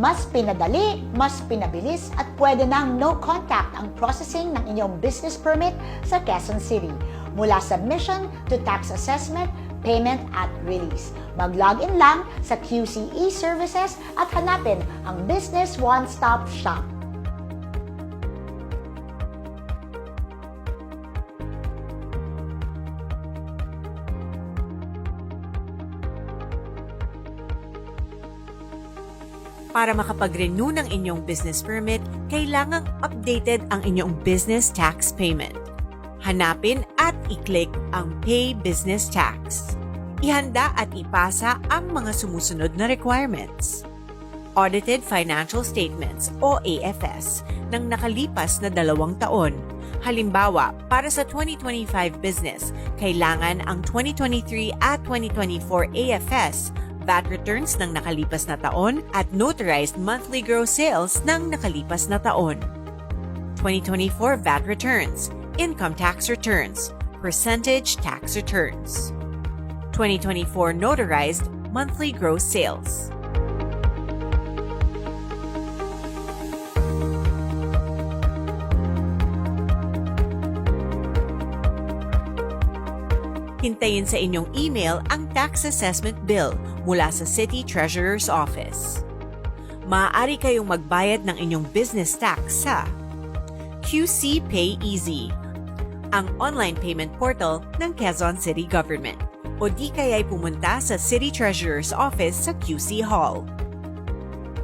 Mas pinadali, mas pinabilis at pwede nang no contact ang processing ng inyong business permit sa Quezon City. Mula submission to tax assessment, payment at release. Mag-login lang sa QCE Services at hanapin ang Business One Stop Shop. Para makapag-renew ng inyong business permit, kailangang updated ang inyong business tax payment. Hanapin at i-click ang Pay Business Tax. Ihanda at ipasa ang mga sumusunod na requirements. Audited Financial Statements o AFS ng nakalipas na dalawang taon. Halimbawa, para sa 2025 business, kailangan ang 2023 at 2024 AFS VAT returns ng nakalipas na taon at notarized monthly gross sales ng nakalipas na taon. 2024 VAT returns, income tax returns, percentage tax returns. 2024 notarized monthly gross sales. Hintayin sa inyong email ang tax assessment bill mula sa City Treasurer's Office. Maaari kayong magbayad ng inyong business tax sa QC Pay Easy, ang online payment portal ng Quezon City Government. O di kaya'y pumunta sa City Treasurer's Office sa QC Hall.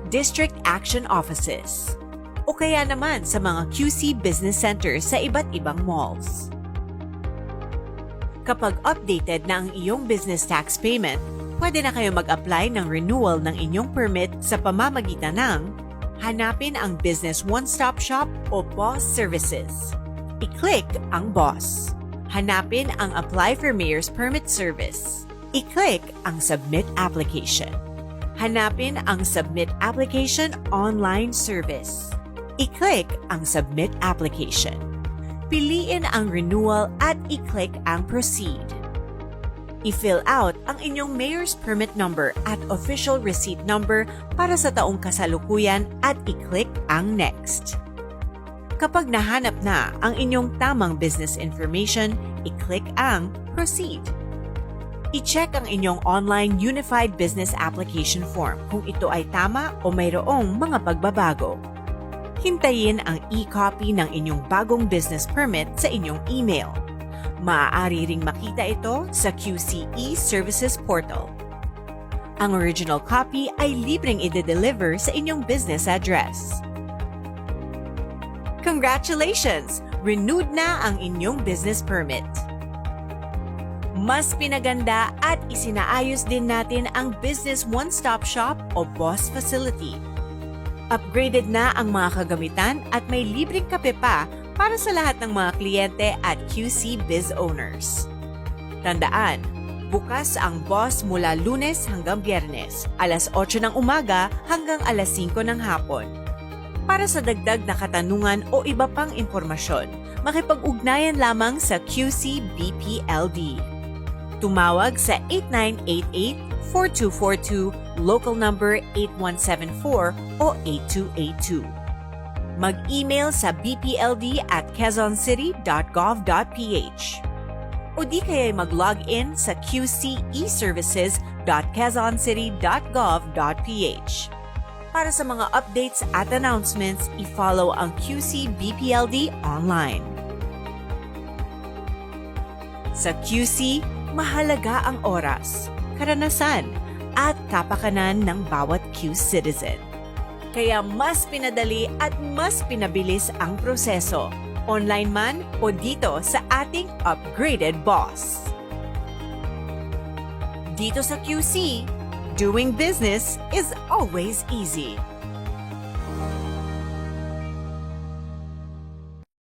District Action Offices. O kaya naman sa mga QC Business Centers sa iba't ibang malls. Kapag updated na ang iyong business tax payment, pwede na kayo mag-apply ng renewal ng inyong permit sa pamamagitan ng hanapin ang Business One-Stop Shop o BOSS Services. I-click ang BOSS. Hanapin ang Apply for Mayor's Permit Service. I-click ang Submit Application. Hanapin ang Submit Application Online Service. I-click ang Submit Application. Piliin ang renewal at i-click ang proceed. I-fill out ang inyong mayor's permit number at official receipt number para sa taong kasalukuyan at i-click ang next. Kapag nahanap na ang inyong tamang business information, i-click ang proceed. I-check ang inyong online Unified Business Application Form kung ito ay tama o mayroong mga pagbabago hintayin ang e-copy ng inyong bagong business permit sa inyong email. Maaari ring makita ito sa QCE Services Portal. Ang original copy ay libreng ide-deliver sa inyong business address. Congratulations! Renewed na ang inyong business permit. Mas pinaganda at isinaayos din natin ang Business One-Stop Shop o BOSS Facility Upgraded na ang mga kagamitan at may libreng kape pa para sa lahat ng mga kliyente at QC Biz owners. Tandaan, bukas ang boss mula lunes hanggang biyernes, alas 8 ng umaga hanggang alas 5 ng hapon. Para sa dagdag na katanungan o iba pang impormasyon, makipag-ugnayan lamang sa QC BPLD. Tumawag sa 8988-4242 local number 8174 o 8282. Mag-email sa bpld at quezoncity.gov.ph o di kaya mag-log in sa qceservices.quezoncity.gov.ph. Para sa mga updates at announcements, i-follow ang QC BPLD online. Sa QC, mahalaga ang oras, karanasan, at kapakanan ng bawat Q citizen. Kaya mas pinadali at mas pinabilis ang proseso, online man o dito sa ating upgraded boss. Dito sa QC, doing business is always easy.